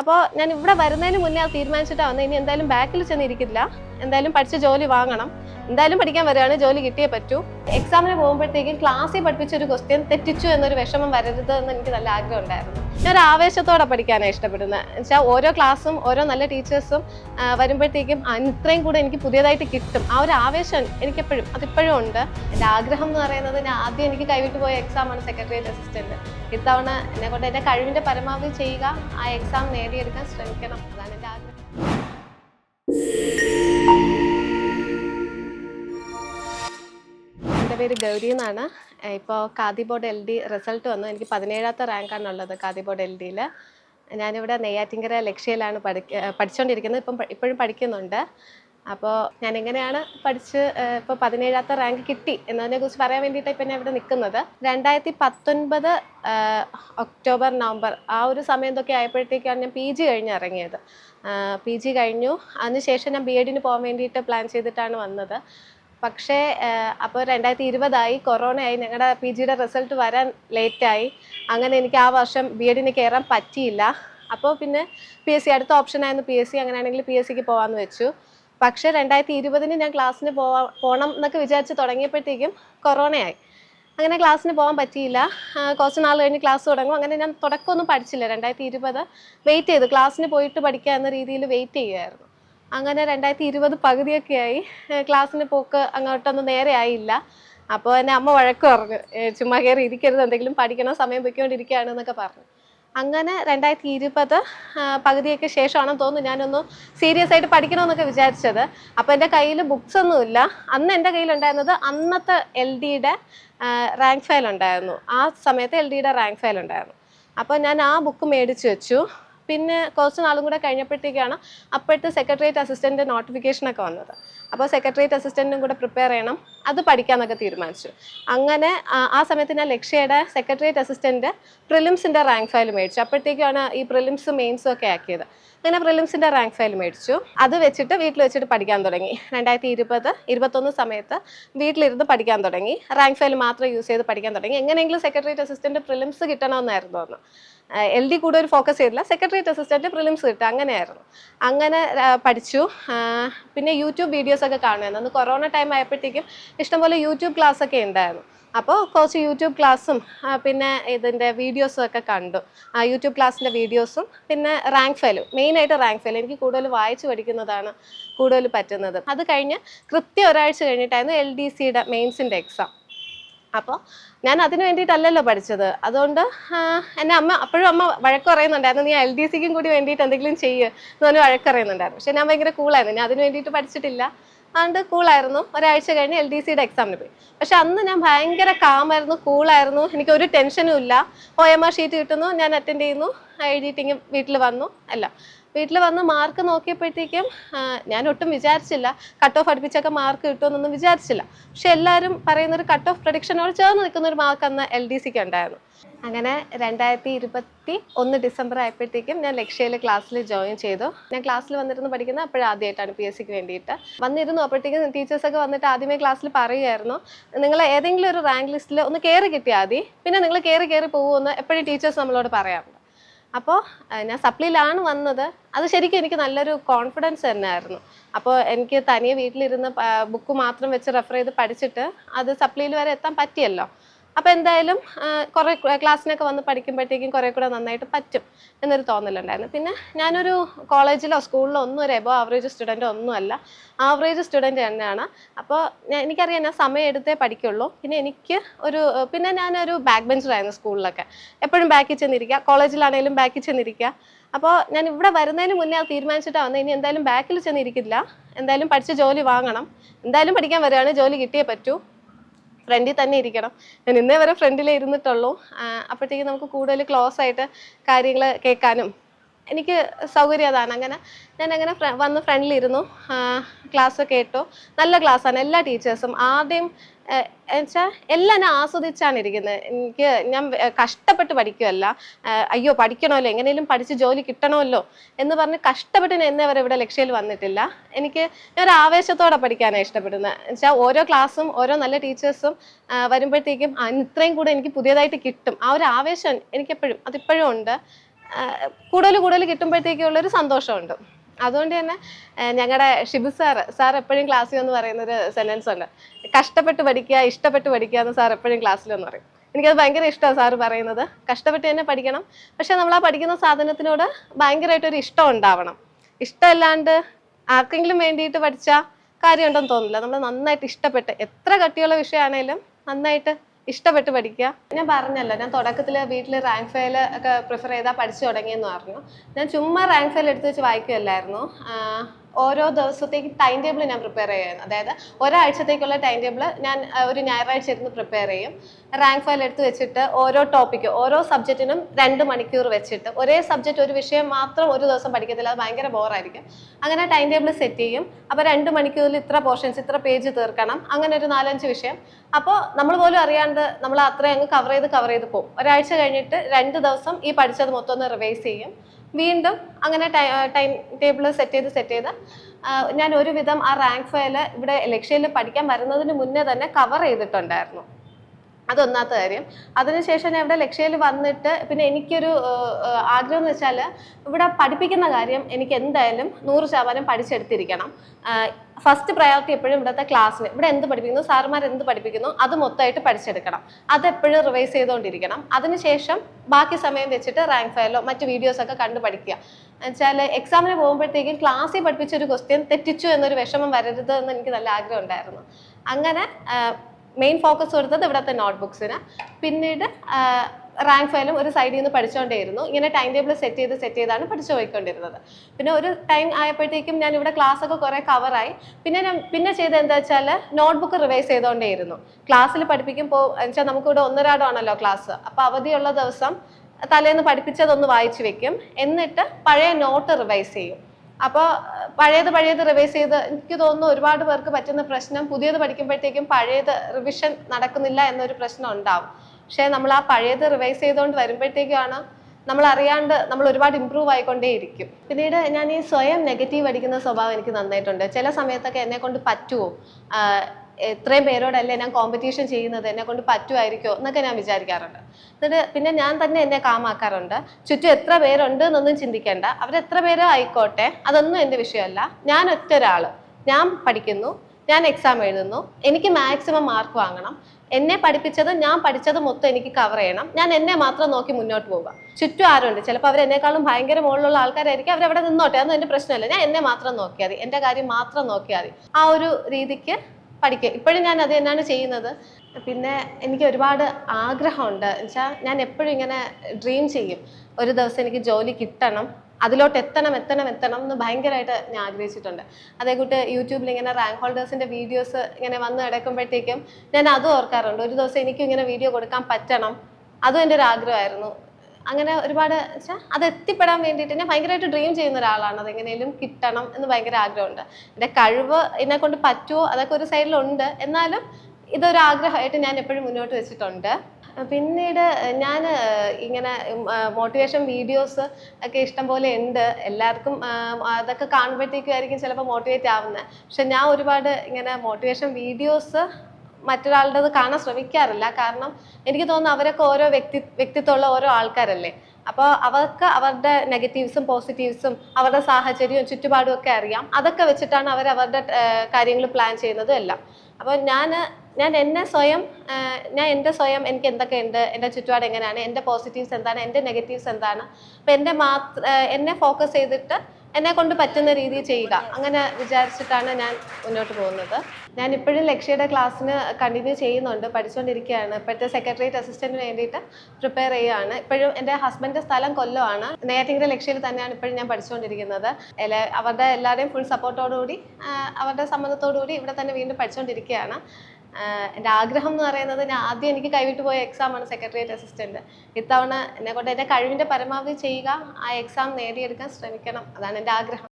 അപ്പോൾ ഞാൻ ഇവിടെ വരുന്നതിന് മുന്നേ അത് തീരുമാനിച്ചിട്ടാണ് വന്നത് ഇനി എന്തായാലും ബാക്കിൽ ചെന്നിരിക്കില്ല എന്തായാലും പഠിച്ച ജോലി വാങ്ങണം. എന്തായാലും പഠിക്കാൻ വരികയാണ് ജോലി കിട്ടിയേ പറ്റൂ. എക്സാമിന് പോകുമ്പോഴത്തേക്കും ക്ലാസ്സിൽ പഠിപ്പിച്ച ഒരു ക്വസ്റ്റ്യൻ തെറ്റിച്ചു എന്നൊരു വിഷമം വരരുത് എന്ന് എനിക്ക് നല്ല ആഗ്രഹം ഉണ്ടായിരുന്നു. ഞാൻ ഒരു ആവേശത്തോടെ പഠിക്കാനാണ് ഇഷ്ടപ്പെടുന്നത്. വെച്ചാൽ ഓരോ ക്ലാസ്സും ഓരോ നല്ല ടീച്ചേഴ്സും വരുമ്പോഴത്തേക്കും ഇത്രയും കൂടെ എനിക്ക് പുതിയതായിട്ട് കിട്ടും. ആ ഒരു ആവേശം എനിക്കെപ്പോഴും അതിപ്പോഴും ഉണ്ട്. എന്റെ ആഗ്രഹം എന്ന് പറയുന്നത് ഞാൻ ആദ്യം എനിക്ക് കൈവിട്ട് പോയ എക്സാമാണ് സെക്രട്ടേറിയറ്റ് അസിസ്റ്റന്റ് ഇത്തവണ എന്നെ കൊണ്ട് എന്റെ കഴിവിന്റെ പരമാവധി ചെയ്യുക ആ എക്സാം നേടിയെടുക്കാൻ ശ്രമിക്കണം. അതാണ് എന്റെ ആഗ്രഹം. എന്റെ പേര് ഗൗരി എന്നാണ്. ഇപ്പോൾ Khadi board L D result വന്നു. എനിക്ക് പതിനേഴാമത്തെ റാങ്കാണ് ഉള്ളത് ഖാദി ബോർഡ് എൽ ഡിയിൽ ഞാനിവിടെ നെയ്യാറ്റിങ്കര ലക്ഷ്യയിലാണ് പഠിക്ക പഠിച്ചുകൊണ്ടിരിക്കുന്നത് ഇപ്പം ഇപ്പോഴും പഠിക്കുന്നുണ്ട്. അപ്പോൾ ഞാൻ എങ്ങനെയാണ് പഠിച്ച് ഇപ്പോൾ പതിനേഴാമത്തെ റാങ്ക് കിട്ടി എന്നതിനെ കുറിച്ച് പറയാൻ വേണ്ടിയിട്ട് ഇപ്പം ഞാൻ ഇവിടെ നിൽക്കുന്നത്. രണ്ടായിരത്തി പത്തൊൻപത് ഒക്ടോബർ നവംബർ ആ ഒരു സമയം തൊക്കെ ആയപ്പോഴത്തേക്കാണ് ഞാൻ പി ജി കഴിഞ്ഞ് ഇറങ്ങിയത്. പി ജി കഴിഞ്ഞു. അതിനുശേഷം ഞാൻ ബി എഡിന് പോകാൻ വേണ്ടിയിട്ട് പ്ലാൻ ചെയ്തിട്ടാണ് വന്നത്. പക്ഷേ അപ്പോൾ രണ്ടായിരത്തി ഇരുപതായി കൊറോണയായി. ഞങ്ങളുടെ പി ജിയുടെ റിസൾട്ട് വരാൻ ലേറ്റായി. അങ്ങനെ എനിക്ക് ആ വർഷം ബി എഡിന് കയറാൻ പറ്റിയില്ല. അപ്പോൾ പിന്നെ പി എസ് സി അടുത്ത ഓപ്ഷനായിരുന്നു പി എസ് സി. അങ്ങനെയാണെങ്കിൽ പി എസ് സിക്ക് പോകാമെന്ന് വെച്ചു. പക്ഷേ രണ്ടായിരത്തി ഇരുപതിന് ഞാൻ ക്ലാസ്സിന് പോവാ പോകണം എന്നൊക്കെ വിചാരിച്ച് തുടങ്ങിയപ്പോഴത്തേക്കും കൊറോണയായി. അങ്ങനെ ക്ലാസ്സിന് പോകാൻ പറ്റിയില്ല. കുറച്ച് നാൾ കഴിഞ്ഞ് ക്ലാസ് തുടങ്ങും. അങ്ങനെ ഞാൻ തുടക്കമൊന്നും പഠിച്ചില്ല. രണ്ടായിരത്തി ഇരുപത് വെയിറ്റ് ചെയ്തു. ക്ലാസ്സിന് പോയിട്ട് പഠിക്കുക എന്ന രീതിയിൽ വെയിറ്റ് ചെയ്യുമായിരുന്നു അങ്ങനെ രണ്ടായിരത്തി ഇരുപത് പകുതിയൊക്കെ ആയി ക്ലാസ്സിന് പോക്ക് അങ്ങോട്ടൊന്നും നേരെ ആയില്ല. അപ്പോൾ എന്നെ അമ്മ വഴക്ക് പറഞ്ഞു. ചുമ്മാ കയറി ഇരിക്കരുത് എന്തെങ്കിലും പഠിക്കണം സമയം പൊയ്ക്കൊണ്ടിരിക്കുകയാണ് എന്നൊക്കെ പറഞ്ഞു. അങ്ങനെ രണ്ടായിരത്തി ഇരുപത് പകുതിയൊക്കെ ശേഷമാണെന്ന് തോന്നുന്നു ഞാനൊന്ന് സീരിയസ് ആയിട്ട് പഠിക്കണമെന്നൊക്കെ വിചാരിച്ചത്. അപ്പോൾ എന്റെ കയ്യിൽ ബുക്സ് ഒന്നുമില്ല അന്ന് എന്റെ കയ്യിലുണ്ടായിരുന്നത് അന്നത്തെ എൽ ഡിയുടെ റാങ്ക് ഫയൽ ഉണ്ടായിരുന്നു. ആ സമയത്ത് എൽ ഡിയുടെ റാങ്ക് ഫയൽ ഉണ്ടായിരുന്നു. അപ്പോൾ ഞാൻ ആ ബുക്ക് മേടിച്ച് വെച്ചു. പിന്നെ കുറച്ച് നാളും കൂടെ കഴിഞ്ഞപ്പോഴത്തേക്കാണ് അപ്പോഴത്തെ സെക്രട്ടേറിയറ്റ് അസിസ്റ്റന്റ് നോട്ടിഫിക്കേഷനൊക്കെ വന്നത്. അപ്പോൾ സെക്രട്ടേറിയറ്റ് അസിസ്റ്റന്റും കൂടെ പ്രിപ്പയർ ചെയ്യണം. അത് പഠിക്കാമെന്നൊക്കെ തീരുമാനിച്ചു. അങ്ങനെ ആ- സമയത്ത് ഞാൻ ലക്ഷ്യയുടെ സെക്രട്ടേറിയറ്റ് അസിസ്റ്റന്റ് പ്രിലിംസിന്റെ റാങ്ക് ഫയൽ മേടിച്ചു. അപ്പോഴത്തേക്കാണ് ഈ പ്രിലിംസ് മെയിൻസും ഒക്കെ ആക്കിയത് അങ്ങനെ പ്രിലിംസിന്റെ റാങ്ക് ഫയൽ മേടിച്ചു. അത് വെച്ചിട്ട് വീട്ടിൽ വെച്ചിട്ട് പഠിക്കാൻ തുടങ്ങി. രണ്ടായിരത്തി ഇരുപത് ഇരുപത്തൊന്ന് സമയത്ത് വീട്ടിലിരുന്ന് പഠിക്കാൻ തുടങ്ങി. റാങ്ക് ഫയൽ മാത്രം യൂസ് ചെയ്ത് പഠിക്കാൻ തുടങ്ങി. എങ്ങനെയെങ്കിലും സെക്രട്ടേറിയറ്റ് അസിസ്റ്റന്റ് പ്രിലിംസ് കിട്ടണമെന്നായിരുന്നു അന്ന്. എൽ ഡി കൂടെ ഒരു ഫോക്കസ് ചെയ്തില്ല. സെക്രട്ടേറിയറ്റ് അസിസ്റ്റന്റ് പ്രിലിംസ് കിട്ടുക. അങ്ങനെയായിരുന്നു. അങ്ങനെ പഠിച്ചു. പിന്നെ യൂട്യൂബ് വീഡിയോസ് ഒക്കെ കാണുമായിരുന്നു. അന്ന് കൊറോണ ടൈം ആയപ്പോഴത്തേക്കും ഇഷ്ടംപോലെ യൂട്യൂബ് ക്ലാസ് ഒക്കെ ഉണ്ടായിരുന്നു. അപ്പോൾ കുറച്ച് യൂട്യൂബ് ക്ലാസ്സും പിന്നെ ഇതിന്റെ വീഡിയോസും ഒക്കെ കണ്ടു. ആ യൂട്യൂബ് ക്ലാസ്സിന്റെ വീഡിയോസും പിന്നെ റാങ്ക് ഫയലും. മെയിനായിട്ട് റാങ്ക് ഫയൽ. എനിക്ക് കൂടുതൽ വായിച്ച് പഠിക്കുന്നതാണ് കൂടുതൽ പറ്റുന്നത്. അത് കഴിഞ്ഞ് കൃത്യം ഒരാഴ്ച കഴിഞ്ഞിട്ടായിരുന്നു എൽ ഡി സിയുടെ മെയിൻസിന്റെ എക്സാം അപ്പോൾ ഞാൻ അതിന് വേണ്ടിയിട്ടല്ലല്ലോ പഠിച്ചത്. അതുകൊണ്ട് എന്റെ അമ്മ അപ്പോഴും അമ്മ വഴക്ക് പറയുന്നുണ്ടായിരുന്നു നീ എൽ ഡി സിക്കും കൂടി വേണ്ടിയിട്ട് എന്തെങ്കിലും ചെയ്യുക എന്ന് പറഞ്ഞ് വഴക്ക് പറയുന്നുണ്ടായിരുന്നു. പക്ഷെ ഞാൻ ഭയങ്കര കൂളായിരുന്നു ഞാൻ അതിന് വേണ്ടിയിട്ട് പഠിച്ചിട്ടില്ല. അതുകൊണ്ട് കൂളായിരുന്നു ഒരാഴ്ച കഴിഞ്ഞ് എൽ ഡി സിയുടെ എക്സാമിന് പോയി. പക്ഷെ അന്ന് ഞാൻ ഭയങ്കര കാമായിരുന്നു കൂളായിരുന്നു എനിക്ക് ഒരു ടെൻഷനും ഇല്ല. ഒ എം ആർ ഷീറ്റ് കിട്ടുന്നു ഞാൻ അറ്റൻഡ് ചെയ്യുന്നു. എഴുതിയിട്ടിങ്ങ് വീട്ടിൽ വന്നു. അല്ല. വീട്ടിൽ വന്ന് മാർക്ക് നോക്കിയപ്പോഴത്തേക്കും ഞാൻ ഒട്ടും വിചാരിച്ചില്ല. കട്ട് ഓഫ് അടുപ്പിച്ചൊക്കെ മാർക്ക് കിട്ടുമെന്നൊന്നും വിചാരിച്ചില്ല. പക്ഷെ എല്ലാവരും പറയുന്ന ഒരു കട്ട് ഓഫ് പ്രൊഡിക്ഷനോട് ചേർന്ന് നിൽക്കുന്ന ഒരു മാർക്ക് അന്ന് എൽ ഡി സിക്ക് ഉണ്ടായിരുന്നു. അങ്ങനെ രണ്ടായിരത്തി ഇരുപത്തി ഒന്ന് ഡിസംബർ ആയപ്പോഴത്തേക്കും ഞാൻ ലക്ഷ്യയിൽ ക്ലാസ്സിൽ ജോയിൻ ചെയ്തു. ഞാൻ ക്ലാസ്സിൽ വന്നിരുന്നു പഠിക്കുന്നത് അപ്പോഴും ആദ്യമായിട്ടാണ് പി എസ് സിക്ക് വേണ്ടിയിട്ട്. വന്നിരുന്നു അപ്പോഴത്തേക്കും ടീച്ചേഴ്സൊക്കെ വന്നിട്ട് ആദ്യമേ ക്ലാസ്സിൽ പറയുമായിരുന്നു നിങ്ങൾ ഏതെങ്കിലും ഒരു റാങ്ക് ലിസ്റ്റിൽ ഒന്ന് കയറി കിട്ടിയാൽ മതി. പിന്നെ നിങ്ങൾ കയറി കയറി പോകുമെന്ന് എപ്പോഴും ടീച്ചേഴ്സ് നമ്മളോട് പറയാറുണ്ട്. അപ്പോൾ ഞാൻ സപ്ലിയിലാണ് വന്നത്. അത് ശരിക്കും എനിക്ക് നല്ലൊരു കോൺഫിഡൻസ് തന്നെയായിരുന്നു. അപ്പോൾ എനിക്ക് തനിയെ വീട്ടിലിരുന്ന് ബുക്ക് മാത്രം വെച്ച് റെഫർ ചെയ്ത് പഠിച്ചിട്ട് അത് സപ്ലിയിൽ വരെ എത്താൻ പറ്റിയല്ലോ. അപ്പോൾ എന്തായാലും കുറേ ക്ലാസ്സിനൊക്കെ വന്ന് പഠിക്കുമ്പോഴത്തേക്കും കുറേ കൂടെ നന്നായിട്ട് പറ്റും എന്നൊരു തോന്നലുണ്ടായിരുന്നു. പിന്നെ ഞാനൊരു കോളേജിലോ സ്കൂളിലോ ഒന്നും ഒരു എബോ ആവറേജ് സ്റ്റുഡന്റ് ഒന്നുമല്ല ആവറേജ് സ്റ്റുഡന്റ് തന്നെയാണ്. അപ്പോൾ എനിക്കറിയാം ഞാൻ സമയം എടുത്തേ പഠിക്കുള്ളൂ. പിന്നെ എനിക്ക് ഒരു പിന്നെ ഞാനൊരു ബാക്ക് ബെഞ്ചറായിരുന്നു സ്കൂളിലൊക്കെ. എപ്പോഴും ബാക്കിൽ ചെന്നിരിക്കുക. കോളേജിലാണെങ്കിലും ബാക്കിൽ ചെന്നിരിക്കുക. അപ്പോൾ ഞാൻ ഇവിടെ വരുന്നതിന് മുന്നേ അത് തീരുമാനിച്ചിട്ടാണ് വന്നത് ഇനി എന്തായാലും ബാക്കിൽ ചെന്നിരിക്കില്ല എന്തായാലും പഠിച്ച് ജോലി വാങ്ങണം. എന്തായാലും പഠിക്കാൻ വരികയാണ്. ജോലി കിട്ടിയേ പറ്റൂ. ഫ്രണ്ടിൽ തന്നെ ഇരിക്കണം. ഞാൻ ഇന്നേ വരെ ഫ്രണ്ടിലേ ഇരുന്നിട്ടുള്ളൂ. അപ്പോഴത്തേക്കും നമുക്ക് കൂടുതൽ ക്ലോസ് ആയിട്ട് കാര്യങ്ങൾ കേൾക്കാനും എനിക്ക് സൗകര്യം അതാണ്. അങ്ങനെ ഞാൻ അങ്ങനെ വന്ന് ക്ലാസ് കേട്ടു നല്ല ക്ലാസ്സാണ്. എല്ലാ ടീച്ചേഴ്സും ആദ്യം വെച്ചാൽ എല്ലാം ഞാൻ ആസ്വദിച്ചാണ് ഇരിക്കുന്നത് എനിക്ക് ഞാൻ കഷ്ടപ്പെട്ട് പഠിക്കുമല്ല അയ്യോ പഠിക്കണമല്ലോ. എങ്ങനെയും പഠിച്ച് ജോലി കിട്ടണമല്ലോ എന്ന് പറഞ്ഞ് കഷ്ടപ്പെട്ട് ഞാൻ എന്നേ വരെ ഇവിടെ ലക്ഷ്യയിൽ വന്നിട്ടില്ല. എനിക്ക് ഞാൻ ഒരു ആവേശത്തോടെ പഠിക്കാനാണ് ഇഷ്ടപ്പെടുന്നത് വെച്ചാൽ ഓരോ ക്ലാസ്സും ഓരോ നല്ല ടീച്ചേഴ്സും വരുമ്പോഴത്തേക്കും ഇത്രയും കൂടെ എനിക്ക് പുതിയതായിട്ട് കിട്ടും. ആ ഒരു ആവേശം എനിക്കെപ്പോഴും അതിപ്പോഴും ഉണ്ട്. കൂടുതൽ കൂടുതൽ കിട്ടുമ്പോഴത്തേക്കുള്ളൊരു സന്തോഷമുണ്ട്. അതുകൊണ്ട് തന്നെ ഞങ്ങളുടെ ഷിബു സാർ സാർ എപ്പോഴും ക്ലാസ്സിൽ എന്ന് പറയുന്നൊരു സെന്റൻസ് ഉണ്ട്. കഷ്ടപ്പെട്ട് പഠിക്കുക ഇഷ്ടപ്പെട്ട് പഠിക്കുക എന്ന് സാർ എപ്പോഴും ക്ലാസ്സിൽ ക്ലാസ്സിലെന്ന് പറയും. എനിക്കത് ഭയങ്കര ഇഷ്ടമാണ് സാറ് പറയുന്നത്. കഷ്ടപ്പെട്ട് തന്നെ പഠിക്കണം. പക്ഷേ നമ്മൾ ആ പഠിക്കുന്ന സാധനത്തിനോട് ഭയങ്കരമായിട്ടൊരു ഇഷ്ടം ഉണ്ടാവണം. ഇഷ്ടമല്ലാണ്ട് ആർക്കെങ്കിലും വേണ്ടിയിട്ട് പഠിച്ച കാര്യമുണ്ടെന്ന് തോന്നില്ല നമ്മൾ നന്നായിട്ട് ഇഷ്ടപ്പെട്ട് എത്ര കട്ടിയുള്ള വിഷയമാണേലും നന്നായിട്ട് ഇഷ്ടപ്പെട്ട് പഠിക്കുക. ഞാൻ പറഞ്ഞല്ലോ ഞാൻ തുടക്കത്തിൽ വീട്ടിൽ റാങ്ക് ഫയൽ ഒക്കെ പ്രിഫർ ചെയ്താൽ പഠിച്ചു തുടങ്ങിയെന്ന് പറഞ്ഞു. ഞാൻ ചുമ്മാ റാങ്ക് ഫയൽ എടുത്ത് വെച്ച് വായിക്കുമല്ലായിരുന്നു ഓരോ ദിവസത്തേക്ക് ടൈം ടേബിൾ ഞാൻ പ്രിപ്പയർ ചെയ്യുന്നു അതായത് ഒരാഴ്ചത്തേക്കുള്ള ടൈം ടേബിൾ ഞാൻ ഒരു ഞായറാഴ്ച ഇരുന്ന് പ്രിപ്പയർ ചെയ്യും. റാങ്ക് ഫയൽ എടുത്ത് വെച്ചിട്ട് ഓരോ ടോപ്പിക്ക് ഓരോ സബ്ജക്റ്റിനും രണ്ട് മണിക്കൂർ വെച്ചിട്ട് ഒരേ സബ്ജക്റ്റ് ഒരു വിഷയം മാത്രം ഒരു ദിവസം പഠിക്കത്തില്ല. അത് ഭയങ്കര ബോറായിരിക്കും അങ്ങനെ ടൈം ടേബിൾ സെറ്റ് ചെയ്യും. അപ്പോൾ രണ്ട് മണിക്കൂറിൽ ഇത്ര പോർഷൻസ് ഇത്ര പേജ് തീർക്കണം. അങ്ങനെ ഒരു നാലഞ്ച് വിഷയം. അപ്പോൾ നമ്മൾ പോലും അറിയാണ്ട് നമ്മൾ അത്രയും അങ്ങ് കവർ ചെയ്ത് കവർ ചെയ്ത് പോകും ഒരാഴ്ച കഴിഞ്ഞിട്ട് രണ്ട് ദിവസം ഈ പഠിച്ചത് മൊത്തം ഒന്ന് റിവൈസ് ചെയ്യും. വീണ്ടും അങ്ങനെ ടൈം ടേബിൾ സെറ്റ് ചെയ്ത് സെറ്റ് ചെയ്ത് ഞാൻ ഒരുവിധം ആ റാങ്ക് ഫയൽ ഇവിടെ ലക്ഷ്യയിൽ പഠിക്കാൻ വരുന്നതിന് മുന്നേ തന്നെ കവർ ചെയ്തിട്ടുണ്ടായിരുന്നു. അതൊന്നാമത്തെ കാര്യം. അതിനുശേഷം ഞാൻ ഇവിടെ ലക്ഷ്യയിൽ വന്നിട്ട് പിന്നെ എനിക്കൊരു ആഗ്രഹം എന്ന് വെച്ചാൽ ഇവിടെ പഠിപ്പിക്കുന്ന കാര്യം എനിക്ക് എന്തായാലും നൂറ് ശതമാനം പഠിച്ചെടുത്തിരിക്കണം. ഫസ്റ്റ് പ്രയോറിറ്റി എപ്പോഴും ഇവിടുത്തെ ക്ലാസ്സിന് ഇവിടെ എന്ത് പഠിപ്പിക്കുന്നു? സാറുമാർ എന്ത് പഠിപ്പിക്കുന്നു? അത് മൊത്തമായിട്ട് പഠിച്ചെടുക്കണം. അതെപ്പോഴും റിവൈസ് ചെയ്തുകൊണ്ടിരിക്കണം. അതിനുശേഷം ബാക്കി സമയം വെച്ചിട്ട് റാങ്ക് ഫയലോ മറ്റു വീഡിയോസൊക്കെ കണ്ടു പഠിക്കുക. എന്നുവെച്ചാൽ എക്സാമിന് പോകുമ്പോഴത്തേക്കും ക്ലാസ്സിൽ പഠിപ്പിച്ച ഒരു ക്വസ്റ്റ്യൻ തെറ്റിച്ചു എന്നൊരു വിഷമം വരരുത് എന്ന് എനിക്ക് നല്ല ആഗ്രഹം ഉണ്ടായിരുന്നു. അങ്ങനെ മെയിൻ ഫോക്കസ് കൊടുത്തത് ഇവിടുത്തെ നോട്ട്ബുക്സിന് പിന്നീട് റാങ്ക് ഫയലും ഒരു സൈഡിൽ നിന്ന് പഠിച്ചുകൊണ്ടേയിരുന്നു ഇങ്ങനെ ടൈം ടേബിൾ സെറ്റ് ചെയ്ത് സെറ്റ് ചെയ്താണ് പഠിച്ചു പോയിക്കൊണ്ടിരുന്നത് പിന്നെ ഒരു ടൈം ആയപ്പോഴത്തേക്കും ഞാൻ ഇവിടെ ക്ലാസ് ഒക്കെ കുറേ കവറായി പിന്നെ ഞാൻ പിന്നെ ചെയ്തത് എന്താ വെച്ചാൽ നോട്ട്ബുക്ക് റിവൈസ് ചെയ്തുകൊണ്ടേയിരുന്നു ക്ലാസ്സിൽ പഠിപ്പിക്കുമ്പോൾ വെച്ചാൽ നമുക്കിവിടെ ഒന്നരാടമാണല്ലോ ക്ലാസ് അപ്പോൾ അവധിയുള്ള ദിവസം തലേന്ന് പഠിപ്പിച്ചതൊന്ന് വായിച്ചു വെക്കും. എന്നിട്ട് പഴയ നോട്ട് റിവൈസ് ചെയ്യും. അപ്പോൾ പഴയത് പഴയത് റിവൈസ് ചെയ്ത് എനിക്ക് തോന്നുന്നു ഒരുപാട് പേർക്ക് പറ്റുന്ന പ്രശ്നം പുതിയത് പഠിക്കുമ്പോഴത്തേക്കും പഴയത് റിവിഷൻ നടക്കുന്നില്ല എന്നൊരു പ്രശ്നം ഉണ്ടാവും. പക്ഷേ നമ്മൾ ആ പഴയത് റിവൈസ് ചെയ്തുകൊണ്ട് വരുമ്പോഴത്തേക്കാണ് നമ്മൾ അറിയാണ്ട് നമ്മൾ ഒരുപാട് ഇമ്പ്രൂവ് ആയിക്കൊണ്ടേയിരിക്കും. പിന്നീട് ഞാൻ ഈ സ്വയം നെഗറ്റീവ് അടിക്കുന്ന സ്വഭാവം എനിക്ക് നന്നായിട്ടുണ്ട്. ചില സമയത്തൊക്കെ എന്നെ കൊണ്ട് പറ്റുമോ ആഹ് ഇത്രയും പേരോടല്ലേ ഞാൻ കോമ്പറ്റീഷൻ ചെയ്യുന്നത്? എന്നെ കൊണ്ട് പറ്റുമായിരിക്കോ? എന്നൊക്കെ ഞാൻ വിചാരിക്കാറുണ്ട്. എന്നിട്ട് പിന്നെ ഞാൻ തന്നെ എന്നെ കാമാക്കാറുണ്ട്. ചുറ്റും എത്ര പേരുണ്ട് എന്നൊന്നും ചിന്തിക്കേണ്ട. അവരെത്ര പേരോ ആയിക്കോട്ടെ. അതൊന്നും എന്റെ വിഷയമല്ല. ഞാൻ ഒറ്റ ഒരാൾ ഞാൻ പഠിക്കുന്നു. ഞാൻ എക്സാം എഴുതുന്നു. എനിക്ക് മാക്സിമം മാർക്ക് വാങ്ങണം. എന്നെ പഠിപ്പിച്ചത് ഞാൻ പഠിച്ചത് മൊത്തം എനിക്ക് കവർ ചെയ്യണം. ഞാൻ എന്നെ മാത്രം നോക്കി മുന്നോട്ട് പോവുക. ചുറ്റും ആരുണ്ട്? ചിലപ്പോൾ അവർ എന്നെക്കാളും ഭയങ്കര മുകളിലുള്ള ആൾക്കാരായിരിക്കും. അവരവിടെ നിന്നോട്ടെ. അതൊന്നും എന്റെ പ്രശ്നമല്ല. ഞാൻ എന്നെ മാത്രം നോക്കിയാൽ മതി. എന്റെ കാര്യം മാത്രം നോക്കിയാൽ മതി. ആ ഒരു രീതിക്ക് പഠിക്കുക ഇപ്പോഴും ഞാൻ അത് തന്നെയാണ് ചെയ്യുന്നത്. പിന്നെ എനിക്ക് ഒരുപാട് ആഗ്രഹമുണ്ട്. എന്നുവെച്ചാൽ ഞാൻ എപ്പോഴും ഇങ്ങനെ ഡ്രീം ചെയ്യും. ഒരു ദിവസം എനിക്ക് ജോലി കിട്ടണം. അതിലോട്ട് എത്തണം എത്തണം എത്തണം എന്ന് ഭയങ്കരമായിട്ട് ഞാൻ ആഗ്രഹിച്ചിട്ടുണ്ട്. അതേക്കൂട്ട് യൂട്യൂബിൽ ഇങ്ങനെ റാങ്ക് ഹോൾഡേഴ്സിന്റെ വീഡിയോസ് ഇങ്ങനെ വന്ന് കിടക്കുമ്പോഴത്തേക്കും ഞാൻ അതും ഓർക്കാറുണ്ട്. ഒരു ദിവസം എനിക്കും ഇങ്ങനെ വീഡിയോ കൊടുക്കാൻ പറ്റണം. അതും എന്റെ ഒരു ആഗ്രഹമായിരുന്നു. അങ്ങനെ ഒരുപാട് അത് എത്തിപ്പെടാൻ വേണ്ടിയിട്ട് ഞാൻ ഭയങ്കരമായിട്ട് ഡ്രീം ചെയ്യുന്ന ഒരാളാണ്. അത് എങ്ങനെയും കിട്ടണം എന്ന് ഭയങ്കര ആഗ്രഹമുണ്ട്. എന്റെ കഴിവ് എന്നെ കൊണ്ട് പറ്റുമോ അതൊക്കെ ഒരു സൈഡിലുണ്ട്. എന്നാലും ഇതൊരു ആഗ്രഹമായിട്ട് ഞാൻ എപ്പോഴും മുന്നോട്ട് വെച്ചിട്ടുണ്ട്. പിന്നീട് ഞാൻ ഇങ്ങനെ മോട്ടിവേഷൻ വീഡിയോസ് ഒക്കെ ഇഷ്ടംപോലെ ഉണ്ട്. എല്ലാവർക്കും അതൊക്കെ കാണുമ്പോഴത്തേക്കും ആയിരിക്കും ചിലപ്പോൾ മോട്ടിവേറ്റ് ആവുന്നത് പക്ഷെ ഞാൻ ഒരുപാട് ഇങ്ങനെ മോട്ടിവേഷൻ വീഡിയോസ് മറ്റൊരാളുടേത് കാണാൻ ശ്രമിക്കാറില്ല. കാരണം എനിക്ക് തോന്നുന്നു അവരൊക്കെ ഓരോ വ്യക്തി വ്യക്തിത്വമുള്ള ഓരോ ആൾക്കാരല്ലേ. അപ്പോൾ അവർക്ക് അവരുടെ നെഗറ്റീവ്സും പോസിറ്റീവ്സും അവരുടെ സാഹചര്യവും ചുറ്റുപാടും ഒക്കെ അറിയാം. അതൊക്കെ വെച്ചിട്ടാണ് അവർ അവരുടെ കാര്യങ്ങൾ പ്ലാൻ ചെയ്യുന്നതും എല്ലാം. അപ്പോൾ ഞാൻ ഞാൻ എന്നെ സ്വയം ഞാൻ എന്റെ സ്വയം എനിക്ക് എന്തൊക്കെ ഉണ്ട് എന്റെ ചുറ്റുപാട് എങ്ങനെയാണ് എന്റെ പോസിറ്റീവ്സ് എന്താണ് എന്റെ നെഗറ്റീവ്സ് എന്താണ്. അപ്പം എന്റെ മാത്ര എന്നെ ഫോക്കസ് ചെയ്തിട്ട് എന്നെ കൊണ്ട് പറ്റുന്ന രീതിയിൽ ചെയ്യുക. അങ്ങനെ വിചാരിച്ചിട്ടാണ് ഞാൻ മുന്നോട്ട് പോകുന്നത്. ഞാൻ ഇപ്പോഴും ലക്ഷ്യയുടെ ക്ലാസ്സിന് കണ്ടിന്യൂ ചെയ്യുന്നുണ്ട്. പഠിച്ചുകൊണ്ടിരിക്കുകയാണ് ഇപ്പോഴത്തെ സെക്രട്ടേറിയറ്റ് അസിസ്റ്റന്റിന് വേണ്ടിയിട്ട് പ്രിപ്പയർ ചെയ്യുകയാണ്. ഇപ്പോഴും എന്റെ ഹസ്ബൻഡിന്റെ സ്ഥലം കൊല്ലമാണ് നേരത്തെ ലക്ഷ്യയിൽ തന്നെയാണ് ഇപ്പോഴും ഞാൻ പഠിച്ചുകൊണ്ടിരിക്കുന്നത് അവരുടെ എല്ലാവരുടെയും ഫുൾ സപ്പോർട്ടോടുകൂടി അവരുടെ സമ്മതത്തോടുകൂടി ഇവിടെ തന്നെ വീണ്ടും പഠിച്ചുകൊണ്ടിരിക്കുകയാണ് എന്റെ ആഗ്രഹം എന്ന് പറയുന്നത് ഞാൻ ആദ്യം എനിക്ക് കൈവിട്ട് പോയ എക്സാമാണ് സെക്രട്ടേറിയറ്റ് അസിസ്റ്റന്റ് ഇത്തവണ എന്നെ കൊണ്ട് എന്റെ കഴിവിന്റെ പരമാവധി ചെയ്യുക ആ എക്സാം നേടിയെടുക്കാൻ ശ്രമിക്കണം. അതാണ് എന്റെ ആഗ്രഹം.